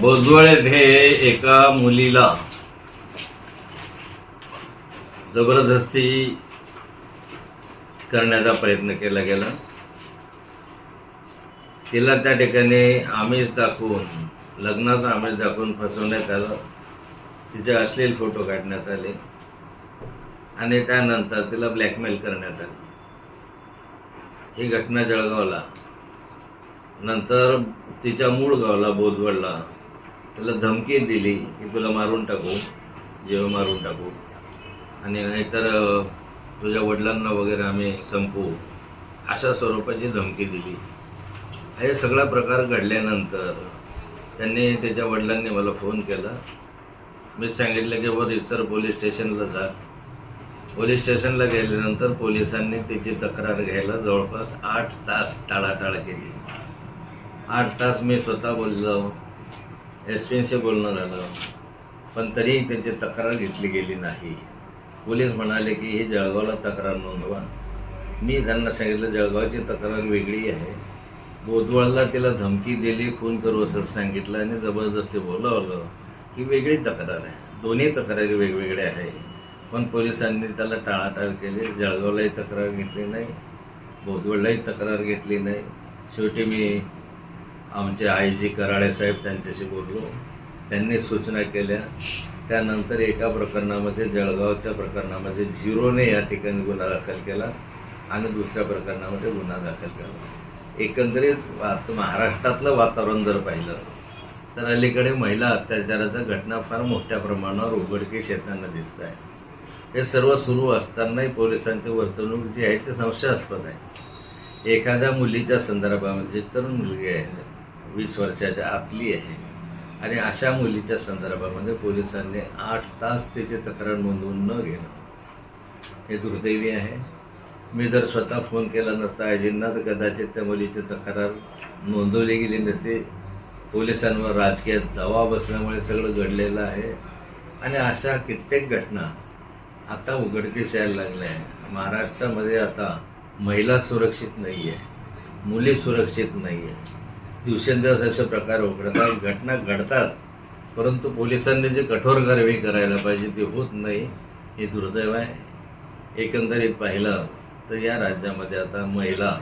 भोजवळ हे एका मुलीला. जबरदस्ती करण्याचा प्रयत्न केला गेला. तिला त्या ठिकाणी आमिष दाखवून लग्नाचा आमिष दाखवून फसवण्यात आलं. तिचे अश्लील फोटो काढण्यात आले. आणि त्यानंतर तिला ब्लॅकमेल करण्यात आले. ही घटना जळगावला. नंतर तिच्या मूळ गावाला बोधवडला. तिला धमकी दिली की तुला मारून टाकू जेव मारून टाकू. आणि नाहीतर तुझ्या वडिलांना वगैरे आम्ही संपू अशा स्वरूपाची धमकी दिली. हे सगळा प्रकार घडल्यानंतर त्यांनी त्याच्या वडिलांनी मला फोन केला. मी सांगितलं की वर इतर पोलीस स्टेशनला जा. पोलीस स्टेशनला गेल्यानंतर पोलिसांनी त्याची तक्रार घ्यायला जवळपास आठ तास टाळाटाळ केली. आठ तास मी स्वतः बोललो. एस पीशी बोलणं झालं. पण तरीही त्यांची तक्रार घेतली गेली नाही. पोलीस म्हणाले की हे जळगावला तक्रार नोंदवा. मी त्यांना सांगितलं जळगावची तक्रार वेगळी आहे. बोधवळला तिला धमकी दिली फोन करू असं सांगितलं आणि जबरदस्ती बोलावलं ही वेगळी तक्रार आहे. दोन्ही तक्रारी वेगवेगळ्या आहे पण पोलिसांनी त्याला टाळाटाळ केली. जळगावलाही तक्रार घेतली नाही. बोधवळलाही तक्रार घेतली नाही. शेवटी मी आमचे आय जी कराळे साहेब त्यांच्याशी बोललो. त्यांनी सूचना केल्या. त्यानंतर एका प्रकरणामध्ये जळगावच्या प्रकरणामध्ये झिरोने या ठिकाणी गुन्हा दाखल केला आणि दुसऱ्या प्रकरणामध्ये गुन्हा दाखल केला. एकंदरीत वात महाराष्ट्रातलं वातावरण जर पाहिलं तर अलीकडे महिला अत्याचाराच्या घटना फार मोठ्या प्रमाणावर उघडकीस येताना दिसत आहे हे सर्व सुरू असतानाही पोलिसांची वर्तणूक जी आहे ती संशयास्पद आहे. एखाद्या मुलीच्या संदर्भामध्ये तरुण मुलगी आहे. वीस वर्षाच्या आतली आहे. आणि अशा मुलीच्या संदर्भामध्ये पोलिसांनी आठ तास त्याची तक्रार नोंदवून न घेणं. हे दुर्दैवी आहे. मी जर स्वतः फोन केला नसता आयजींना तर कदाचित त्या मुलीची तक्रार नोंदवली गेली नसती. पोलिसांवर राजकीय दबाव बसल्यामुळे सगळं घडलेलं आहे. आणि अशा कित्येक घटना आता उघडकीस यायला लागल्या आहे महाराष्ट्रामध्ये आता महिला सुरक्षित नाही आहे मुली सुरक्षित नाही आहे दिवसेंदिवस असे प्रकार उघडतात घटना घडतात. परंतु पोलिसांनी जे कठोर कारवाई करायला पाहिजे ती होत नाही हे दुर्दैव आहे. एकंदरीत पाहिलं तर या राज्यामध्ये आता महिला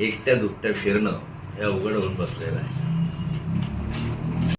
एकट्या दुकट्या फिरणं हे अवघड होऊन बसलेलं आहे.